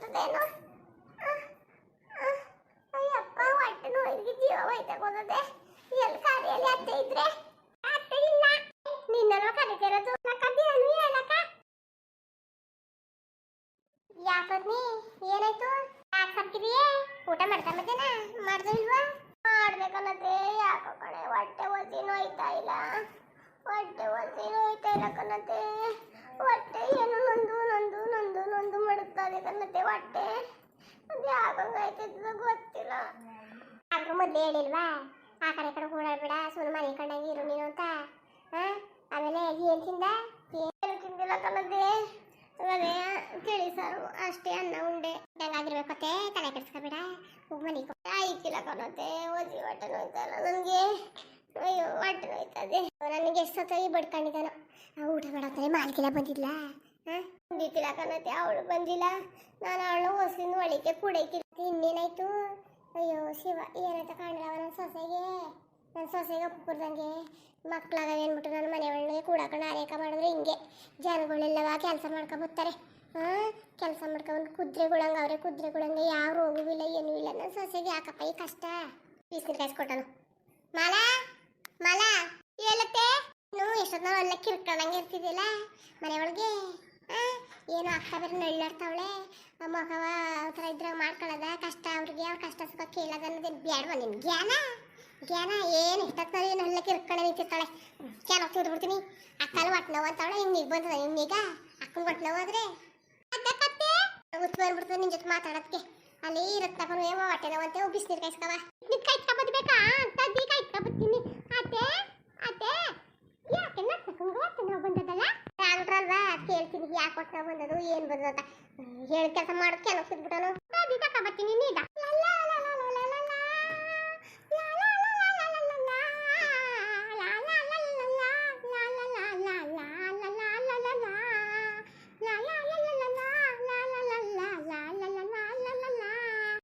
ಕೂತದೇನೋ ಅಯ್ಯಪ್ಪ ಹೊಟ್ಟೆ ನೋಯಿಗೆ ಜೀವ ಹೋಯ್ತಾ ಕೂತದೆ ಎಲ್ಲಿ ಕಾರ್ಯಲ್ಲಿ ಅತ್ತೆ ಇದ್ರೆ? ಅತ್ತೆ ಇಲ್ಲ ನಿನ್ನನ್ನು ಕರಿತಿರೋದು ಕದ್ದೇನು ಹೇಳಕ್ಕ. ಯಾಕದ್ನಿ ಏನಾಯ್ತು? ಯಾಕೆ ಹಾಕಿದೀಯೇ ಊಟ ಮಾಡ್ತಾ ಮತ್ತೇನ ಮಾಡ್ದು ಇಲ್ವಾ? ಮಾಡ್ಬೇಕನ್ನತ್ತೆ ಯಾಕೋ ಕಣೆ, ಹೊಟ್ಟೆ ಒಸಿ ನೋಯ್ತಾ ಇಲ್ಲ. ಹೊಟ್ಟೆ ಒಸಿ ನೋಯ್ತಾ ಇಲ್ಲ ಕಣತೆ ಹೊಟ್ಟೆ ಏನು ನೊಂದು ನೊಂದು ಮಾಡುತ್ತಾರೆ ನೊಂದು ಮಾಡುತ್ತದೆ ಕನ್ನತ್ತೆ ಹೊಟ್ಟೆ ಅದು ಯಾಕಂಗಾಯ್ತದ ಗೊತ್ತಿಲ್ಲ. ಆದ್ರೂ ಮೊದಲು ಹೇಳಿಲ್ವಾ? ಆ ಕಡೆ ಕಡೆ ಓಡಾಡ್ಬೇಡ ಸುಮ್ಮನೆ ಮನೆ ಕಂಡಾಗಿ ಇರು ನೀನು ಅಂತ. ಹಾ ಆಮೇಲೆ ಏನ್ ತಿಂದ? ಏನು ತಿಂದಿಲ್ಲ ಕನ್ನದ್ದೆ ಅದೇ, ಕೇಳಿ ಸಾರು. ಅಷ್ಟೇ ಅನ್ನ, ಉಂಡೆ. ಹೆಂಗಾಗಿರ್ಬೇಕತ್ತೆ ತಲೆ ಕೆಡ್ಸ್ಕೊಬೇಡ. ಹೋಗಿ ಮನೆಗೆ ಆಯ್ಕಿಲ್ಲ ಕಣತ್ತೆ ಓದಿ ಹೊಟ್ಟೆ ನೋಯ್ತಲ್ಲ ನನಗೆ. ಅಯ್ಯೋ, ಹೊಟ್ಟೆ ನೋಯ್ತದೆ. ನನಗೆ ಎಷ್ಟು ಸತ್ತಾಗಿ ಬಡ್ಕೊಂಡಿದ್ದಾನೋ. ಊಟ ಮಾಡತ್ತಾರೆ ಮಾಲ್ಕಿಲ್ಲ ಬಂದಿಲ್ಲ ಕಣತ್ತೆ ಅವಳು ಬಂದಿಲ್ಲ. ನಾನು ಅವಳು ಹೊಸಿನ ಒಳಿಕೆ ಕುಡೈತಿಲ್ಲ ಇನ್ನೇನಾಯ್ತು? ಅಯ್ಯೋ ಶಿವ, ಏನಂತ ಕಾಣಲವ ನನ್ನ ಸೊಸೆಗೆ. ನನ್ನ ಸೊಸೆಗೆ ಕುಕ್ಕುರ್ದಂಗೆ ಮಕ್ಳಾಗ ಏನ್ಬಿಟ್ಟು ನನ್ನ ಮನೆ ಒಳಗೆ ಕೂಡಕೊಂಡು ಆರೇಕ ಮಾಡಿದ್ರೆ ಹಿಂಗೆ. ಜನಗಳೆಲ್ಲವ ಕೆಲಸ ಮಾಡ್ಕೊಬತ್ತಾರೆ ಹಾಂ? ಕೆಲಸ ಮಾಡ್ಕೊಂಡು ಕುದುರೆಗಳಂಗೆ ಅವರೇ ಕುದುರೆಗಳಂಗೆ ಯಾವ ರೋಗವೂ ಇಲ್ಲ, ಏನೂ ಇಲ್ಲ. ನನ್ನ ಸೊಸೆಗೆ ಯಾಕಪ್ಪ ಈ ಕಷ್ಟ? ಬೀಸ್ನಿರ್ ಕಾಯಿಸ್ಕೊಟ್ಟನು ಮಾಲ? ಮಲ? ಹೇಳತ್ತೆ ನೀವು ಎಷ್ಟೊತ್ತ ಎಲ್ಲ ಕಿರ್ಕೊಂಡಂಗೆ ಇರ್ತಿದ್ದಿಲ್ಲ ಮನೆ ಒಳಗೆ ಏನು ಅಕ್ಕ ಬೇರೆ ನಳ್ಳಾಡ್ತಾವಳೆ ಮಗವ ಥರ ಇದ್ರಾಗ ಮಾಡ್ಕೊಳ್ಳೋದ ಕಷ್ಟ, ಅವ್ರಿಗೆ ಅವ್ರ ಕಷ್ಟ ಸುಖ ಕೇಳೋದ ಅನ್ನೋದೇನು ಬೇಡವ ನಿನ್? ಜ್ಞಾನ? ಜ್ಞಾನ ಏನು ಇಷ್ಟೊತ್ತ ಏನು ಎಲ್ಲ ಕಿರ್ಕೊಂಡೆ ನಿಂತಿರ್ತಾಳೆ. ಜ್ಞಾನ ತಿಳ್ದು ಬಿಡ್ತೀನಿ ಅಕ್ಕನ ಒಟ್ಟು ನೋವು ಅಂತಾವಳೆ ಹಿಂಗೆ ಈಗ ಬಂದದ ಇನ್ನೀಗ ಅಕ್ಕನ ಒಟ್ಟು ನೋವು ಆದರೆ? ಬಂದ್ಬಿಡ್ತದೆ ನಿನ್ ಜೊತೆ ಮಾತಾಡೋದಕ್ಕೆ ಅಲ್ಲಿ ಇರುತ್ತಪ್ಪ ಏನೋ ಹೊಟ್ಟೆ ನೋವು ಅಂತ? ಬಿಸಿನೀರು ಕಾಯಿಸ್ಕವ. ನಿನ್ ಕಾಯಿಸ್ಕೊಬೋದು ಬೇಕಾ ತದ್ದಿ ಕಾಯಿಸ್ಕೊಬತ್ತೀನಿ ಅತ್ತೆ ಅತ್ತೆ ಯಾಕೆ ನಕ್ಕಂಗ ಹೊಟ್ಟೆ ನೋವು ಬಂದದಲ್ಲ ಡಾಕ್ಟ್ರಲ್ವಾ ಕೇಳ್ತೀನಿ ಯಾಕೆ ಹೊಟ್ಟೆ ನೋವು ಬಂದದು ಏನು ಬರ್ತದ ಹೇಳಿ ಕೆಲಸ ನೀಗ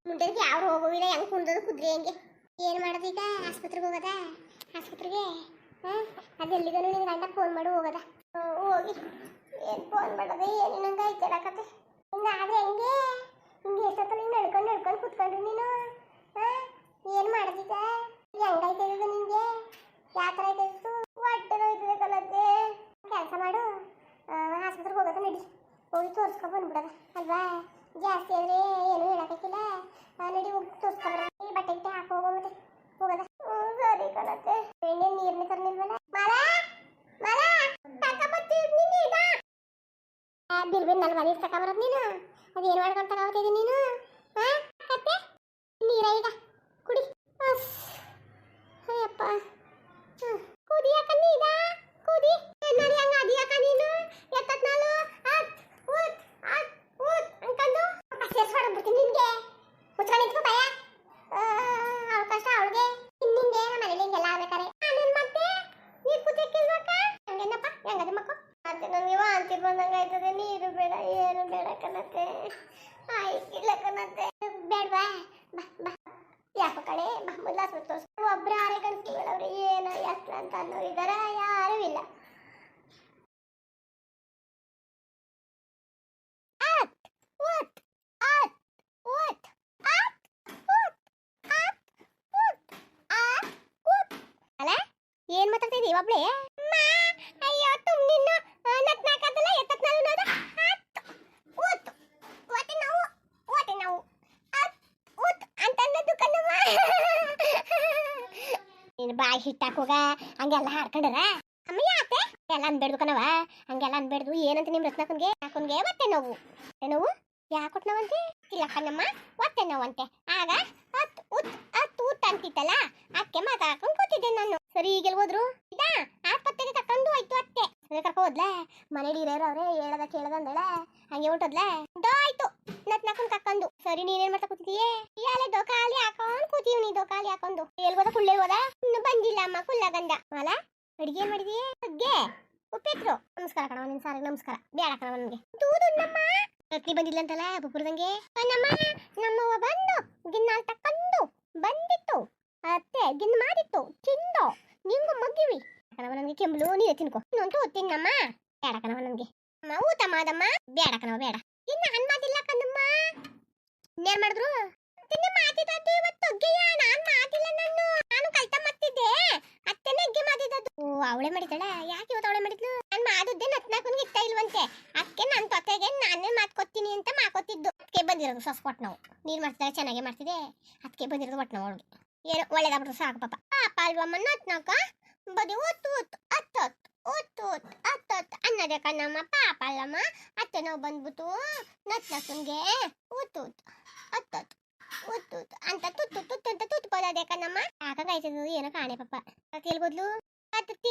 ಮುಂಡೆಗೆ ಯಾವ ರೋಗವಿಲ್ಲ ಹೆಂಗ್ ಕುಂದದ ಕುದ್ರಿ ಹೆಂಗೆ ಏನು ಮಾಡೋದು ಈಗ ಆಸ್ಪತ್ರೆಗೆ ಹೋಗೋದ ಆಸ್ಪತ್ರೆಗೆ ಹಾಂ ನಿನ್ನ ಗಂಡ ಫೋನ್ ಮಾಡಿ ಹೋಗೋದ ಹೋಗಿ ಏನು ಫೋನ್ ಮಾಡೋದು? ಏನು ನಂಗೆ ಐತಿಡಕತ್ತೆ ಹಿಂಗಾದ್ರೆ ಹೆಂಗೆ ಹಿಂಗೆ? ಎಷ್ಟೊತ್ತಲ್ಲಿ ಹಿಂಗೆ ನಡ್ಕೊಂಡು ನಡ್ಕೊಂಡು ಕುತ್ಕೊಂಡ್ರಿ ನೀನು? ಹಾಂ ಏನು ಮಾಡೋದೀಗ ಹೆಂಗೈತದ ನಿಂಗೆ? ಯಾವ ಥರ ಐತಿತ್ತು ಹೊಟ್ಟೆ ನೋಯ್ತದೆ ಕಲತ್ತೆ ಕೆಲಸ ಮಾಡು. ಆಸ್ಪತ್ರೆಗೆ ಹೋಗೋದ ನಡಿ. ಹೋಗಿ ತೋರಿಸ್ಕೊ ಬಂದ್ಬಿಡದ, ಅಲ್ವಾ? ಜಾಸ್ತಿ ಆದರೆ ಏನು ಹೇಳಕ್ಕಿಲ್ಲ ನಡಿ ಹೋಗಿ ತೋರಿಸ್ಕೊಬರ ಈ ಬಟ್ಟೆ ಗಿಟ್ಟೆ ಹಾಕೋ ಮತ್ತೆ. ಹೋಗದ? ಸರಿ ಕಣತ್ತೆ. ಎಣ್ಣೆ ನೀರನ್ನ ತರ್ನಿಲ್ವಲ್ಲ ಮಾಲ ಮಾಲ ತಕೊಂಬತ್ತೀವಿ ನೀನು ಈಗ ಬಿರ್ಬಿರ್ ನನ್ನ ಮನೆ ಬರೋದು ನೀನು? ಅದೇನು ಮಾಡ್ಕೊಂಡು ತಗೋತಿದ್ದೀನಿ ನೀನು? ಹಾಂ ಕತ್ತೆ? ನೀರ ಈಗ ಕುಡಿ ಅಸ್. ಅಯ್ಯಪ್ಪ ಹ್ಮ್. ಕುದಿಯಕ ನೀದ ಕುದಿ ನಡಿ ಹಂಗ ಅದಿಯಕ ನೀನು ಎತ್ತತ್ ನಾಳು ಅತ್ ಉತ್ ಅತ್ ಉತ್ ಅನ್ಕೊಂಡು ಸೇರ್ಸ್ಬಿಡ್ತೀನಿ ನಿನ್ಗೆ ಮುಚ್ಕೊಂಡು ನಿಂತ್ಕೋ ಭಯ ಅವಳ ಕಷ್ಟ ಅವಳಿಗೆ ನಿನ್ನಿಂಗೆ ನಮ್ಮ ಮನೇಲಿ ಹಿಂಗೆಲ್ಲ ಆಗ್ಬೇಕಾರೆ ನಾನು ಮತ್ತೆ ನೀರು ಕುದಿಯಕ್ಕಿಲ್ವಕ್ಕ ಹಂಗೇನಪ್ಪ ಹೆಂಗದ ಮಕ್ಕಳು ಮತ್ತೆ ನನಗೆ ವಾಂತಿ ಬಂದಂಗೆ ಆಯ್ತದೆ ನೀರು ಬೇಡ ಕಣತ್ತೆ ಆಯ್ತಿಲ್ಲ ಕಣತೆ. ಬೇಡವಾ ಯಾಕ ಕಡೆ ಬಾ. ಮೊದಲು ಆಸ್ಪತ್ರೆ ತೋರಿಸ್. ಒಬ್ರು ಆರೇ ಗಂಟೆಗಳವ್ರೆ ಏನು ಎತ್ತ ಅಂತ ಅನ್ನೋರು ಇದಾರ ಯಾರೂ ಇಲ್ಲ. ಏನ್ ಮಾತಾಡ್ತಿದ್ದಿ ಒಬ್ಳೆ ಅಯ್ಯೋ ತುಮ್ ನಿನ್ನು ನತ್ನಾಕದಲ್ಲ ಎತ್ತತ್ನಾಳು ನೋಡು ಅತ್, ಉತ್, ಹೊಟ್ಟೆ ನೋವು ಹೊಟ್ಟೆ ನೋವು ಅತ್, ಉತ್ ಅಂತ ಅನ್ನೋದು ಕಣವ್ವ. ನೀನು ಬಾಯಿ ಹಿಟ್ಟಾಕೋಗ ಹಂಗೆಲ್ಲ ಹಾಡ್ಕೊಂಡರ ಅಮ್ಮ ಯಾಕೆ ಎಲ್ಲ ಅನ್ಬೇಡ್ದು ಕಣವ ಹಂಗೆಲ್ಲ ಅನ್ಬೇಡ್ದು. ಏನಂತ ನಿಮ್ಮ ರತ್ನಕನ್ಗೆ ಯಾಕನ್ಗೆ? ಮತ್ತೆ ನೋವು. ನೋವು? ಯಾಕೆ ಹೊಟ್ಟೆ ನೋವಂತೆ? ಇಲ್ಲ ನಮ್ಮ ಒತ್ತೆ ನೋವಂತೆ. ಆಗ ಹತ್ ಉತ್ ಹತ್ ಉತ್ ಅಂತಿತ್ತಲ್ಲ ಮಾತಾಡ್ಕೊಂಡು ಕೂತಿದ್ದೆ ನಾನು. ಸರಿ ಈಗೆಲ್ಲ ಹೋದ್ರು? ಇದ? ಆಸ್ಪತ್ರೆಗೆ ತಕೊಂಡು ಹೋಯ್ತು ಅತ್ತೆ. ಕರ್ಕೊ ಹೋದ್ಲೆ? ಮನೇಲಿ ಇರೋರು ಅವ್ರೆ, ಹೇಳದ ಕೇಳದ ಅಂದಳ. ಹಂಗೆ ಹೊಂಟೋದ್ಲ ಆಯ್ತು ನತ್ ನಕನ್ ಕಕ್ಕಂದು ಸರಿ, ನೀನೇನ್ ಮಾಡ್ತಾ ಕೂತಿದೀಯೇ? ದೋ ದೋಕಾಲಿ ಹಾಕೊಂಡ್ ಕೂತೀವಿ ನೀ ದೋಕಾಲಿ ಹಾಕೊಂಡು. ಕುಳ್ಳೆ ಹೋದ? ಇನ್ನು ಬಂದಿಲ್ಲ ಅಮ್ಮ ಕುಲ್ಲ ಗಂಡ ಅಲ್ಲ ಅಡಿಗೆ ಮಾಡಿದೀಯೇ ಅಗ್ಗೆ? ಉಪ್ಪಿಟ್ರು. ನಮಸ್ಕಾರ ಕಣವ ನಿನ್ ಸಾರಿಗೆ ನಮಸ್ಕಾರ. ಬೇಡ ಕಣವ ನನ್ಗೆ ದೂದು ನಮ್ಮ ರತ್ನಿ ಬಂದಿಲ್ಲ ಅಂತಲ್ಲ ಬುಪ್ಪುರದಂಗೆ? ನಮ್ಮ ನಮ್ಮವ ಬಂದು ಗಿನ್ನಾಲ್ ತಕ್ಕಂಡು ಬಂದಿತ್ತು. ಅತ್ತೆ ಗಿನ್ ಮಾಡಿತ್ತು, ತಿಂದು. ನಿಂಗು ಮಗ್ಗಿವಿ. ಕಣವ ನನ್ಗೆ ಕೆಂಬಲು, ನೀರು ತಿನ್ಕೊ. ಇನ್ನೊಂದು ತಿನ್ನಮ್ಮ. ಬೇಡ ಕಣವ ನನ್ಗೆ ಅಮ್ಮ, ಊಟ ಮಾಡಮ್ಮ ಬೇಡ ಕಣವ ಬೇಡ. ಇನ್ನ ಅನ್ಮಾದಿಲ್ಲ ಕಣಮ್ಮ. ಇನ್ನೇನ್ ಮಾಡಿದ್ರು? ತಿನ್ನ ಮಾತಿದ್ದದ್ದು ಇವತ್ತು ಅಗ್ಗೆಯ? ನಾನ್ ಮಾತಿಲ್ಲ ನಾನು. ಕಲ್ತ ಮತ್ತಿದ್ದೆ ಅತ್ತೆನೇ ಅಗ್ಗೆ ಮಾಡಿದದು ಓ, ಅವಳೆ ಮಾಡಿದಳ ಯಾಕೆ ಇವತ್ತು ಅವಳೆ ಮಾಡಿದ್ಲು? ನಾನ್ ಮಾಡುದ್ದೆ ನತ್ನಾಕನ್ಗೆ ಇಷ್ಟ ಇಲ್ವಂತೆ. ಅದಕ್ಕೆ ನನ್ನ ತೊತೆಗೆ ನಾನೇ ಮಾತ್ಕೊತೀನಿ ಅಂತ ಮಾಕೋತಿದ್ದು ಅದಕ್ಕೆ ಬಂದಿರೋದು ಸೊಸ್ ಕೊಟ್ಟು ನಾವು. ನೀರ್ ಮಾಡ್ತಿದಾಗ ಚೆನ್ನಾಗೆ ಮಾಡ್ತಿದೆ. ಅದಕ್ಕೆ ಬಂದಿರೋದು ಒಟ್ಟು ನಾವು ಅವಳಿಗೆ. ಏನೋ ಒಳ್ಳೇದಾಗ್ಬಿಟ್ರು ಸಾಕು ಪಾಪ. ಪಾಪ ಅಲ್ವಮ್ಮ ನತ್ನಾಕ ಬದಿ ಒತ್ತು ಒತ್ತು ಹತ್ತತ್ತು ಒತ್ತು ಒತ್ತು ಹತ್ತತ್ತು ಅನ್ನೋದೇ ಕಣ್ಣಮ್ಮ, ಪಾಪ ಅಲ್ಲಮ್ಮ. ಅತ್ತೆ ನಾವು ಬಂದ್ಬಿಟ್ಟು ನತ್ನಕ್ಕನ್ಗೆ ಒತ್ತು ಒತ್ತು ಹತ್ತತ್ತು ಒತ್ತು ಅಂತ ತುತ್ತು ತುತ್ತು ಅಂತ ತುತ್ತು ಪೋದದೆ ಕಣ್ಣಮ್ಮ ಸಾಕಾಗಾಯ್ತದ ಏನೋ ಕಾಣೆ ಪಾಪ. ಕೇಳ್ಬೋದ್ಲು ಗಿದ್ದ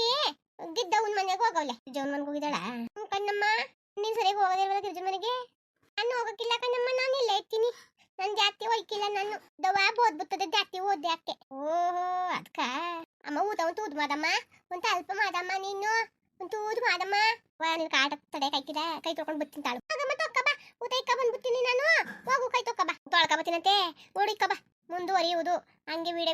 ಗಿದ್ದವನ್ ಮನೆಗೆ ಹೋಗವ್ಲೆ. ಗಿದ್ದವನ್ ಮನೆಗೆ ಹೋಗಿದ್ದಾಳ? ಹ್ಮ್ ಕಣ್ಣಮ್ಮ, ನೀನ್ ಸರಿಯಾಗಿ ಹೋಗೋದಿಲ್ವಲ್ಲ ಗಿರ್ಜನ್ ಮನೆಗೆ? ನಾನು ಹೋಗಕ್ಕಿಲ್ಲ ಕಣ್ಣಮ್ಮ, ನಾನು ಇಲ್ಲೇ ಇರ್ತೀನಿ. ನನ್ ಜಾಸ್ತಿ ಒಯ್ಕಿಲ್ಲ ನಾನು. ದವಾ ಬೋದ್ಬಿಟ್ಟದೆ ಜಾತಿ ಓದ್ದೆ ಅಕ್ಕೆ ಓಹೋ, ಅದ್ಕ? ಅಮ್ಮ ಊಟ ಒಂದು ಊದ್ ಮಾದಮ್ಮ. ಒಂದು ಅಲ್ಪ ಮಾಡಮ್ಮ ನೀನು. ಒಂದು ಊದ್ ಮಾಡಮ್ಮ ವಾ ಕಾಟ ತಡೆ ಕೈಕಿದ ಕೈ ತೊಳ್ಕೊಂಡು ಬತ್ತೀನಿ ತಾಳು. ಆಗಮ್ಮ ಊಟ ಬಂದ್ಬಿಡ್ತೀನಿ ನಾನು. ಹೋಗು ಕೈ ತೊಕ್ಕ ತೊಳ್ಕೊಬತ್ತೀನಂತೆ ತೊಳ್ಕ ಬತ್ತೀನಂತೆ ಓಡಿಕ್ಕ ಬಾ. ಮುಂದುವರಿಯುವುದು. ಹಂಗೆ ವಿಡಿಯೋ